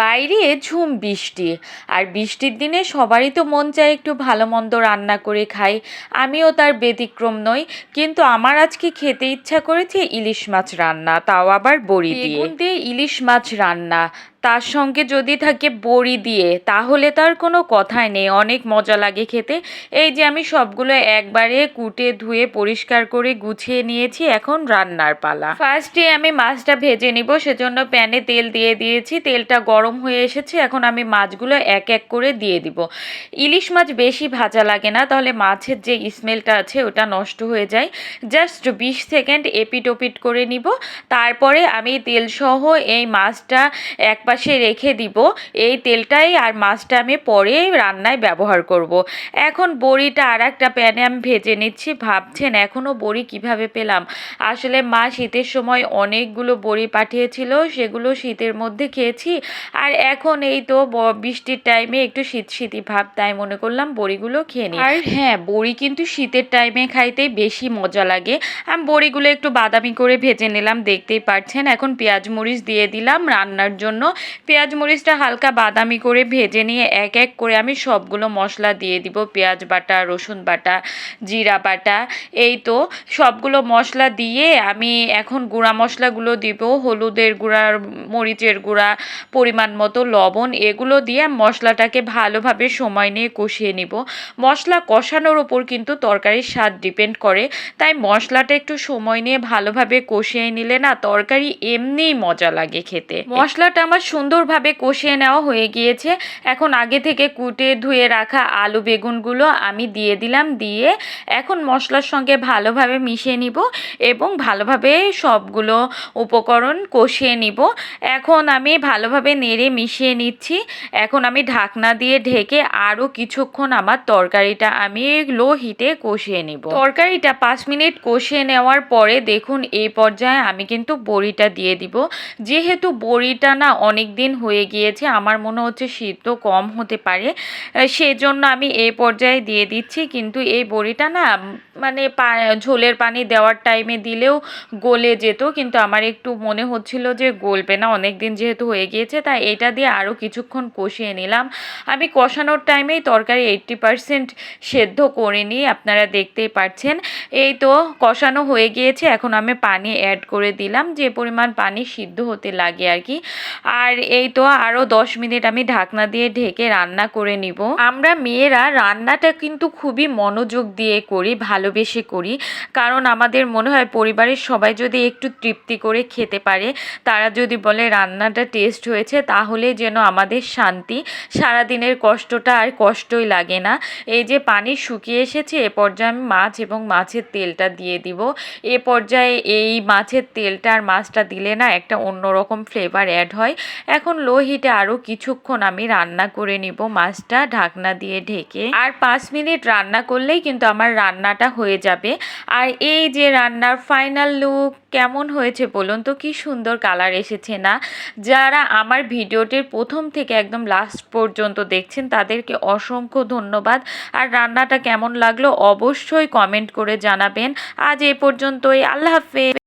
বাইরে ঝুম বৃষ্টি। আর বৃষ্টির দিনে সবারই তো মন চায় একটু ভালো মন্দ রান্না করে খাই। আমিও তার ব্যতিক্রম নই, কিন্তু আমার আজকে খেতে ইচ্ছা করেছে ইলিশ মাছ রান্না, তাও আবার বড়ি দিয়ে। ইলিশ মাছ রান্না। তার সঙ্গে যদি থাকে বড়ি দিয়ে, তাহলে তার কোনো কথাই নেই। অনেক মজা লাগে খেতে। এই যে আমি সবগুলো একবারে কুটে, ধুয়ে, পরিষ্কার করে গুছিয়ে নিয়েছি এখন রান্নার পালা। ফার্স্টে আমি মাছটা ভেজে নিব, সেজন্য প্যানে তেল দিয়ে দিয়েছি। তেলটা গরম হয়ে এসেছে, এখন আমি মাছগুলো এক এক করে দিয়ে দিব। ইলিশ মাছ বেশি ভাজা লাগে না, তাহলে মাছের যে স্মেলটা আছে, ওটা নষ্ট হয়ে যায়। জাস্ট বিশ সেকেন্ড এপিট ওপিট করে নিব। তারপরে আমি তেলসহ এই মাছটা এক পাশে রেখে দিব। এই তেলটাই আর মাছটা আমি পরে রান্নায় ব্যবহার করব। এখন বড়িটা আর একটা প্যানে আমি ভেজে নিচ্ছি। ভাবছেন এখনও বড়ি কীভাবে পেলাম? আসলে মা শীতের সময় অনেকগুলো বড়ি পাঠিয়েছিল, সেগুলো শীতের মধ্যে খেয়েছি। আর এখন এই তো বৃষ্টির টাইমে একটু শীত শীতই ভাব, তাই মনে করলাম বড়িগুলো খেয়ে নিই। আর হ্যাঁ বড়ি কিন্তু শীতের টাইমে খাইতে বেশি মজা লাগে। আমি বড়িগুলো একটু বাদামি করে ভেজে নিলাম, দেখতেই পাচ্ছেন এখন পেঁয়াজ মরিচ দিয়ে দিলাম রান্নার জন্য। পেঁয়াজ মরিচটা হালকা বাদামি করে ভেজে নিয়ে এক এক করে আমি সবগুলো মশলা দিয়ে দিব। পেঁয়াজ বাটা, রসুন বাটা, জিরা বাটা, এই তো সবগুলো মশলা দিয়ে আমি এখন গুঁড়া মশলাগুলো দিব, হলুদের গুঁড়া, মরিচের গুঁড়া, পরিমাণ মতো লবণ, এগুলো দিয়ে মশলাটাকে ভালোভাবে সময় নিয়ে কষিয়ে নিব। মশলা কষানোর ওপর কিন্তু তরকারির স্বাদ ডিপেন্ড করে, তাই মশলাটা একটু সময় নিয়ে ভালোভাবে কষিয়ে নিলে না তরকারি এমনিই মজা লাগে খেতে। মশলাটা আমার সুন্দরভাবে কষিয়ে নেওয়া হয়ে গিয়েছে। এখন আগে থেকে কুটে ধুয়ে রাখা আলু বেগুনগুলো আমি দিয়ে দিলাম, দিয়ে এখন মশলার সঙ্গে ভালোভাবে মিশিয়ে নিব এবং ভালোভাবে সবগুলো উপকরণ কষিয়ে নিব। এখন আমি ভালোভাবে নেড়ে মিশিয়ে নিচ্ছি। এখন আমি ঢাকনা দিয়ে ঢেকে আরও কিছুক্ষণ আমার তরকারিটা আমি লো হিটে কষিয়ে নিব। তরকারিটা পাঁচ মিনিট কষিয়ে নেওয়ার পরে দেখুন এই পর্যায়ে আমি কিন্তু বড়িটা দিয়ে দিব। যেহেতু বড়িটা না অনেক দিন হয়ে গিয়েছে, আমার মনে হচ্ছে সিদ্ধ কম হতে পারে সেজন্য আমি এই পর্যায়ে দিয়ে দিচ্ছি। কিন্তু এই বড়িটা না মানে ঝোলের পানি দেওয়ার টাইমে দিলেও গলে যেত, কিন্তু আমার একটু মনে হচ্ছিল যে গলবে না অনেক দিন যেহেতু হয়ে গিয়েছে, তাই এটা দিয়ে আরও কিছুক্ষণ কষিয়ে নিলাম। আমি কষানোর টাইমেই তরকারি এইট্টি পারসেন্ট সেদ্ধ করে নিই, আপনারা দেখতেই পাচ্ছেন এই তো কষানো হয়ে গিয়েছে, এখন আমি পানি অ্যাড করে দিলাম, যে পরিমাণ পানি সিদ্ধ হতে লাগে আর কি। আর এই তো আরও দশ মিনিট আমি ঢাকনা দিয়ে ঢেকে রান্না করে নিব। আমরা মেয়েরা রান্নাটা কিন্তু খুবই মনোযোগ দিয়ে করি, ভালোবেসে করি। কারণ আমাদের মনে হয় পরিবারের সবাই যদি একটু তৃপ্তি করে খেতে পারে, তারা যদি বলে রান্নাটা টেস্ট হয়েছে, তাহলে যেন আমাদের শান্তি। সারাদিনের কষ্টটা আর কষ্টই লাগে না। এই যে পানি শুকিয়ে এসেছে, এ পর্যায়ে আমি মাছ এবং মাছের তেলটা দিয়ে দিব। এ পর্যায়ে এই মাছের তেলটা আর মাছটা দিলে না একটা অন্যরকম ফ্লেভার অ্যাড হয়। এখন লো হিটে আরও কিছুক্ষণ আমি রান্না করে নিব। মাছটা ঢাকনা দিয়ে ঢেকে। আর পাঁচ মিনিট রান্না করলেই কিন্তু আমার রান্নাটা হয়ে যাবে। আর এই যে রান্নার ফাইনাল লুক কেমন হয়েছে বলুন তো? কি সুন্দর কালার এসেছে না? যারা আমার ভিডিওটির প্রথম থেকে একদম লাস্ট পর্যন্ত দেখছেন, তাদেরকে অসংখ্য ধন্যবাদ। আর রান্নাটা কেমন লাগল অবশ্যই কমেন্ট করে জানাবেন। আজ এ পর্যন্তই। আল্লাহ হাফেজ।